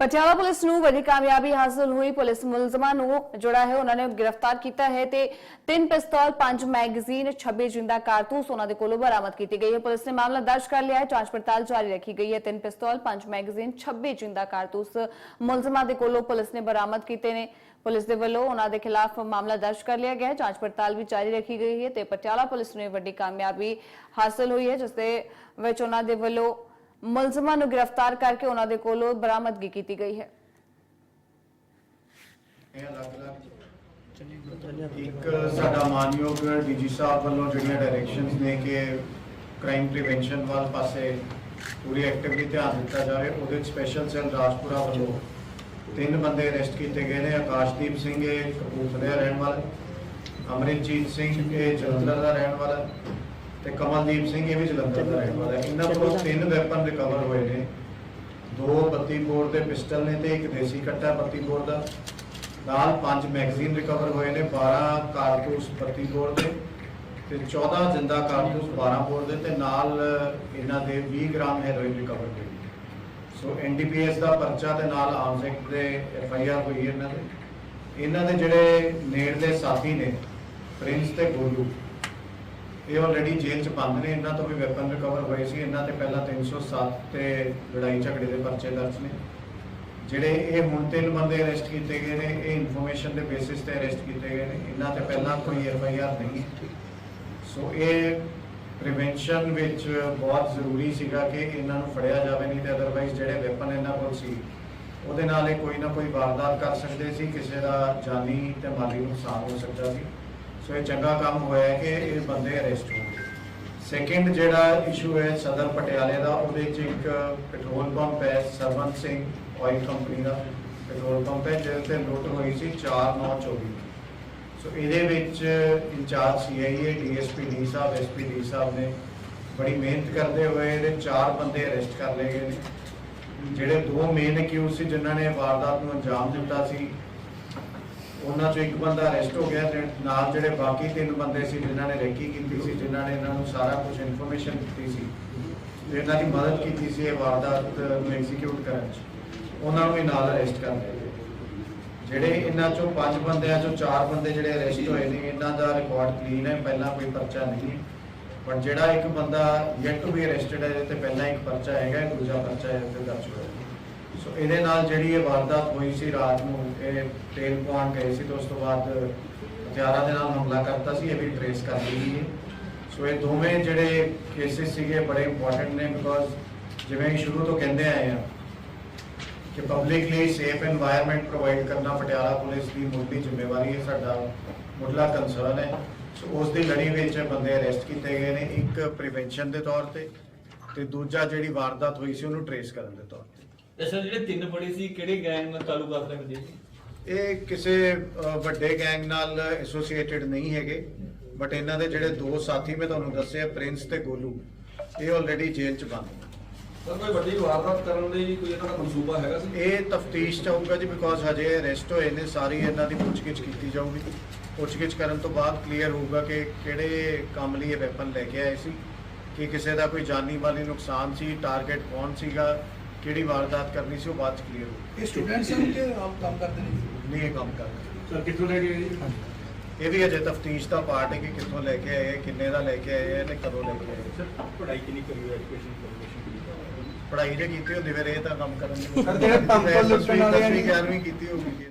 Patiala police ਨੂੰ ਵੱਡੀ ਕਾਮਯਾਬੀ ਹਾਸਲ ਹੋਈ। ਪੁਲਿਸ ਮੁਲਜ਼ਮਾਂ ਨੂੰ ਜਿਹੜਾ ਹੈ। ਉਹਨਾਂ ਨੇ ਗ੍ਰਿਫਤਾਰ ਕੀਤਾ ਹੈ ਤੇ ਤਿੰਨ ਪਿਸਤੌਲ, ਪੰਜ ਮੈਗਜ਼ੀਨ 26 ਜਿੰਦਾ ਕਾਰਤੂਸ ਉਹਨਾਂ ਦੇ ਕੋਲੋਂ ਬਰਾਮਦ ਕੀਤੀ ਗਈ ਹੈ। ਪੁਲਿਸ ਨੇ ਮਾਮਲਾ ਦਰਜ ਕਰ ਲਿਆ ਹੈ। ਜਾਂਚ ਪੜਤਾਲ ਜਾਰੀ ਰੱਖੀ ਗਈ ਹੈ। ਤਿੰਨ ਪਿਸਤੌਲ, ਪੰਜ ਮੈਗਜ਼ੀਨ 26 ਜਿੰਦਾ ਕਾਰਤੂਸ ਮੁਲਜ਼ਮਾਂ ਦੇ ਕੋਲੋਂ ਪੁਲਿਸ ਨੇ ਬਰਾਮਦ ਕੀਤੇ ਨੇ। ਪੁਲਿਸ ਦੇ ਵੱਲੋਂ ਉਹਨਾਂ ਦੇ ਖਿਲਾਫ ਮਾਮਲਾ ਦਰਜ ਕਰ ਲਿਆ ਗਿਆ ਹੈ। ਜਾਂਚ ਪੜਤਾਲ ਵੀ ਜਾਰੀ ਰੱਖੀ ਗਈ ਹੈ ਤੇ ਪਟਿਆਲਾ ਪੁਲਿਸ ਨੂੰ ਇਹ ਵੱਡੀ ਕਾਮਯਾਬੀ ਹਾਸਲ ਹੋਈ ਹੈ, ਜਿਸ ਦੇ ਵਿੱਚ ਉਹਨਾਂ ਦੇ ਵੱਲੋਂ ਮੁਲਜ਼ਮਾਂ ਨੂੰ ਗ੍ਰਿਫਤਾਰ ਕਰਕੇ ਉਹਨਾਂ ਦੇ ਕੋਲੋਂ ਬਰਾਮਦਗੀ ਕੀਤੀ ਗਈ ਹੈ। ਇਹ ਅਲੱਗ-ਅਲੱਗ ਇੱਕ ਸਾਡਾ ਮਾਨਯੋਗ ਡੀਜੀ ਸਾਹਿਬ ਵੱਲੋਂ ਜਿਹੜੀਆਂ ਡਾਇਰੈਕਸ਼ਨਸ ਨੇ ਕਿ ਕ੍ਰਾਈਮ ਪ੍ਰੀਵੈਂਸ਼ਨ ਵੱਲ ਪਾਸੇ ਪੂਰੀ ਐਕਟਿਵਲੀ ਧਿਆਨ ਦਿੱਤਾ ਜਾਵੇ ਉਹਦੇ ਵਿੱਚ ਸਪੈਸ਼ਲ ਸੈੱਲ ਰਾਜਪੁਰਾ ਵੱਲੋਂ ਤਿੰਨ ਬੰਦੇ ਅਰੈਸਟ ਕੀਤੇ ਗਏ ਨੇ, ਆਕਾਸ਼ਦੀਪ ਸਿੰਘ, ਇਹ ਕਪੂਰਥਲੇ ਦਾ ਰਹਿਣ ਵਾਲਾ ਅਮਰਿੰਦਜੀਤ ਸਿੰਘ, ਇਹ ਜਲੰਧਰ ਦਾ ਰਹਿਣ ਵਾਲਾ ਤੇ ਕਮਲਦੀਪ ਸਿੰਘ ਇਹ ਵੀ ਜਲੰਧਰ ਦਾ ਰਹਿਣ ਵਾਲਾ ਹੈ। ਇਹਨਾਂ ਕੋਲੋਂ ਤਿੰਨ ਵੈਪਨ ਰਿਕਵਰ ਹੋਏ ਨੇ। ਦੋ 32 ਬੋਰ ਦੇ ਪਿਸਟਲ ਨੇ ਤੇ ਇੱਕ ਦੇਸੀ ਕੱਟਾ 32 ਬੋਰ ਦਾ। ਨਾਲ ਪੰਜ ਮੈਗਜ਼ੀਨ ਰਿਕਵਰ ਹੋਏ ਨੇ 12 ਕਾਰਤੂਸ 32 ਬੋਰ ਦੇ ਤੇ 14 ਜਿੰਦਾ ਕਾਰਤੂਸ 12 ਬੋਰ ਦੇ ਤੇ ਨਾਲ ਇਹਨਾਂ ਦੇ 20 ਗ੍ਰਾਮ ਹੈਰੋਇਨ ਰਿਕਵਰ ਹੋਈ ਸੋ ਐਨਡੀਪੀਐਸ ਦਾ ਪਰਚਾ ਤੇ ਨਾਲ ਆਰਮਸ ਐਕਟ ਦੇ ਐਫਆਈਆਰ ਹੋਈ ਹੈ ਇਹਨਾਂ ਦੇ। ਇਹਨਾਂ ਦੇ ਜਿਹੜੇ ਨੇੜਲੇ ਸਾਥੀ ਨੇ ਪ੍ਰਿੰਸ ਤੇ ਗੋਲੂ ਇਹ ਆਲਰੇਡੀ ਜੇਲ੍ਹ ਚ ਬੰਦ ਨੇ, ਇਹਨਾਂ ਤੋਂ ਵੀ ਵੈਪਨ ਰਿਕਵਰ ਹੋਏ ਸੀ, ਇਹਨਾਂ ਤੇ ਪਹਿਲਾਂ 307 ਤੇ ਲੜਾਈ ਝਗੜੇ ਦੇ ਪਰਚੇ ਦਰਜ ਨੇ। ਜਿਹੜੇ ਇਹ ਹੁਣ ਤਿੰਨ ਬੰਦੇ ਅਰੈਸਟ ਕੀਤੇ ਗਏ ਨੇ, ਇਹ ਇਨਫੋਰਮੇਸ਼ਨ ਦੇ ਬੇਸਿਸ ਤੇ ਅਰੈਸਟ ਕੀਤੇ ਗਏ ਨੇ, ਇਹਨਾਂ ਤੇ ਪਹਿਲਾਂ ਕੋਈ ਐਫ ਆਈ ਆਰ ਨਹੀਂ ਹੈ। ਸੋ ਇਹ ਪ੍ਰੀਵੈਂਸ਼ਨ ਵਿੱਚ ਬਹੁਤ ਜ਼ਰੂਰੀ ਸੀਗਾ ਕਿ ਇਹਨਾਂ ਨੂੰ ਫੜਿਆ ਜਾਵੇ, ਨਹੀਂ ਤੇ ਅਦਰਵਾਈਜ਼ ਜਿਹੜੇ ਵੈਪਨ ਇਹਨਾਂ ਕੋਲ ਸੀ, ਉਹਦੇ ਨਾਲ ਇਹ ਕੋਈ ਨਾ ਕੋਈ ਵਾਰਦਾਤ ਕਰ ਸਕਦੇ ਸੀ, ਕਿਸੇ ਦਾ ਜਾਨੀ ਤੇ ਮਾਲੀ ਨੁਕਸਾਨ ਹੋ ਸਕਦਾ ਸੀ। ਸੋ ਇਹ ਚੰਗਾ ਕੰਮ ਹੋਇਆ ਕਿ ਇਹ ਬੰਦੇ ਅਰੈਸਟ ਹੋ ਗਏ। ਸੈਕਿੰਡ ਜਿਹੜਾ ਇਸ਼ੂ ਹੈ ਸਦਰ ਪਟਿਆਲੇ ਦਾ, ਉਹਦੇ ਚ ਇੱਕ ਪੈਟਰੋਲ ਪੰਪ ਹੈ ਸਰਵੰਤ ਸਿੰਘ ਆਇਲ ਕੰਪਨੀ ਦਾ। ਪੈਟਰੋਲ ਪੰਪ ਹੈ, ਜਿਹਦੇ ਤੇ ਲੁੱਟ ਹੋਈ ਸੀ 4924 ਸੋ ਇਹਦੇ ਵਿੱਚ ਇੰਚਾਰਜ ਸੀਆਈਏ ਡੀਐਸਪੀ ਡੀ ਸਾਹਿਬ ਐਸਪੀ ਡੀ ਸਾਹਿਬ ਨੇ ਬੜੀ ਮਿਹਨਤ ਕਰਦੇ ਹੋਏ ਇਹਦੇ ਚਾਰ ਬੰਦੇ ਅਰੈਸਟ ਕਰ ਲਏ ਗਏ ਨੇ। ਜਿਹੜੇ ਦੋ ਮੇਨ ਅਕਿਊਜ਼ ਸੀ, ਜਿਨ੍ਹਾਂ ਨੇ ਵਾਰਦਾਤ ਨੂੰ ਅੰਜਾਮ ਦਿੱਤਾ ਸੀ ਉਹਨਾਂ ਚੋਂ ਇੱਕ ਬੰਦਾ ਅਰੈਸਟ ਹੋ ਗਿਆ ਤੇ ਨਾਲ ਜਿਹੜੇ ਬਾਕੀ ਤਿੰਨ ਬੰਦੇ ਸੀ ਜਿਨ੍ਹਾਂ ਨੇ ਰੈਕੀ ਕੀਤੀ ਸੀ, ਜਿਨ੍ਹਾਂ ਨੇ ਇਹਨਾਂ ਨੂੰ ਸਾਰਾ ਕੁਝ ਇਨਫੋਰਮੇਸ਼ਨ ਦਿੱਤੀ ਸੀ ਤੇ ਇਹਨਾਂ ਦੀ ਮਦਦ ਕੀਤੀ ਸੀ ਇਹ ਵਾਰਦਾਤ ਨੂੰ ਐਗਜ਼ੀਕਿਊਟ ਕਰਨ 'ਚ, ਉਹਨਾਂ ਨੂੰ ਵੀ ਨਾਲ ਅਰੈਸਟ ਕਰ ਲਿਆ ਜਿਹੜੇ ਇਹਨਾਂ ਚੋਂ ਪੰਜ ਬੰਦਿਆਂ ਚੋਂ ਚਾਰ ਬੰਦੇ ਜਿਹੜੇ ਅਰੈਸਟ ਹੋਏ ਨੇ, ਇਹਨਾਂ ਦਾ ਰਿਕਾਰਡ ਕਲੀਨ ਹੈ, ਪਹਿਲਾਂ ਕੋਈ ਪਰਚਾ ਨਹੀਂ ਹੈ। ਪਰ ਜਿਹੜਾ ਇੱਕ ਬੰਦਾ ਯੈਟ ਟੂ ਬੀ ਅਰੈਸਟਡ ਹੈ, ਇਹਦੇ ਤੇ ਪਹਿਲਾਂ ਇੱਕ ਪਰਚਾ ਹੈਗਾ, ਦੂਜਾ ਪਰਚਾ ਇਹਦੇ ਤੇ ਦਰਜ ਹੋਇਆ। ਸੋ ਇਹਦੇ ਨਾਲ ਜਿਹੜੀ ਇਹ ਵਾਰਦਾਤ ਹੋਈ ਸੀ ਰਾਤ ਨੂੰ, ਇਹ ਤੇਲ ਪਵਾਉਣ ਗਏ ਸੀ ਤੇ ਉਸ ਤੋਂ ਬਾਅਦ ਹਥਿਆਰਾਂ ਦੇ ਨਾਲ ਹਮਲਾ ਕਰਤਾ ਸੀ, ਇਹ ਵੀ ਟ੍ਰੇਸ ਕਰ ਲਈ ਹੈ। ਸੋ ਇਹ ਦੋਵੇਂ ਜਿਹੜੇ ਕੇਸਿਸ ਸੀਗੇ ਬੜੇ ਇੰਪੋਰਟੈਂਟ ਨੇ ਬਿਕੋਜ਼ ਜਿਵੇਂ ਸ਼ੁਰੂ ਤੋਂ ਕਹਿੰਦੇ ਆਏ ਆ ਕਿ ਪਬਲਿਕ ਲਈ ਸੇਫ এনवायरमेंट ਪ੍ਰੋਵਾਈਡ ਕਰਨਾ ਪਟਿਆਲਾ ਪੁਲਿਸ ਦੀ ਮੁੱਢਲੀ ਜ਼ਿੰਮੇਵਾਰੀ ਹੈ, ਸਾਡਾ ਮੁੱਢਲਾ ਕੰਸਰਨ ਹੈ। ਸੋ ਉਸ ਦੀ ਲੜੀ ਵਿੱਚ ਬੰਦੇ ਅਰੈਸਟ ਕੀਤੇ ਗਏ ਨੇ, ਇੱਕ ਪ੍ਰੀਵੈਂਸ਼ਨ ਦੇ ਤੌਰ ਤੇ ਤੇ ਦੂਜਾ ਜਿਹੜੀ ਵਾਰਦਾਤ ਹੋਈ ਸੀ, ਉਹਨੂੰ ਟ੍ਰੇਸ ਕਰਨ ਦੇ ਤੌਰ ਤੇ। ਅੱਛਾ ਜਿਹੜੇ ਤਿੰਨ ਬੜੇ ਸੀ ਕਿਹੜੇ ਗੈਂਗ ਨਾਲ ਤਾਲੁਕਾਤ ਰੱਖਦੇ ਸੀ? ਇਹ ਕਿਸੇ ਅ, ਵੱਡੇ ਗੈਂਗ ਨਾਲ ਐਸੋਸੀਏਟਿਡ ਨਹੀਂ ਹੈਗੇ ਬਟ ਇਹਨਾਂ ਦੇ ਜਿਹੜੇ ਦੋ ਸਾਥੀ ਮੈਂ ਤੁਹਾਨੂੰ ਦੱਸਿਆ ਪ੍ਰਿੰਸ ਤੇ ਗੋਲੂ ਇਹ ਆਲਰੇਡੀ ਜੇਲ੍ਹ ਚ ਬੰਦ ਨੇ। ਸਰ ਕੋਈ ਵੱਡੀ ਵਾਰਦਾਤ ਕਰਨ ਲਈ ਕੋਈ ਇਹਨਾਂ ਦਾ ਮਨਸੂਬਾ ਹੈਗਾ ਸੀ? ਇਹ ਤਫਤੀਸ਼ ਚਾਹੂਗਾ ਜੀ ਬਿਕੋਜ਼ ਹਜੇ ਅਰੈਸਟ ਹੋਏ ਨੇ ਸਾਰੀ ਇਹਨਾਂ ਦੀ ਪੁੱਛਗਿੱਛ ਕੀਤੀ ਜਾਊਗੀ। ਪੁੱਛਗਿੱਛ ਕਰਨ ਤੋਂ ਬਾਅਦ ਕਲੀਅਰ ਹੋਊਗਾ ਕਿ ਕਿਹੜੇ ਕੰਮ ਲਈ ਇਹ ਵੈਪਨ ਲੈ ਕੇ ਆਏ ਸੀ ਕਿ ਕਿਸੇ ਦਾ ਕੋਈ ਜਾਨੀ ਮਾਲੀ ਨੁਕਸਾਨ ਸੀ ਟਾਰਗੇਟ ਕੌਣ ਸੀਗਾ ਕਿਹੜੀ ਵਾਰਦਾਤ ਕਰਨੀ ਸੀ ਉਹ ਬਾਅਦ ਚ ਕਲੀਅਰ ਹੋਊ ਇਹ ਸਟੂਡੈਂਟਸ ਹਨ ਕਿ ਆਪ ਕੰਮ ਕਰਦੇ ਨੇ? ਨਹੀਂ ਇਹ ਕੰਮ ਕਰਨਾ ਸਰ ਕਿੱਥੋਂ ਲੈ ਕੇ ਜੀ? ਇਹ ਵੀ ਅਜੇ ਤਫਤੀਸ਼ ਦਾ ਪਾਰਟ ਹੈ ਕਿ ਕਿੱਥੋਂ ਲੈ ਕੇ ਆਏ ਕਿੰਨੇ ਦਾ ਲੈ ਕੇ ਆਏ ਹੈ ਤੇ ਕਦੋਂ ਲੈ ਕੇ ਆਏ। ਹੈ। ਪੜ੍ਹਾਈ ਕਿੰਨੀ ਕਰੀ ਹੋਈ ਐਜੂਕੇਸ਼ਨ ਇਨਫੋਰਮੇਸ਼ਨ ਪੜ੍ਹਾਈ ਜੇ ਕੀਤੀ ਹੁੰਦੀ ਫਿਰ ਇਹ ਤਾਂ ਕੰਮ ਕਰਨ ਦੀ ਸਰ, ਜਿਹੜੇ ਪੰਪ ਲੁੱਟਣ ਵਾਲੇ ਆ ਜੀ। ਗਿਆਰਵੀਂ ਕੀਤੀ ਹੋਊਗੀ।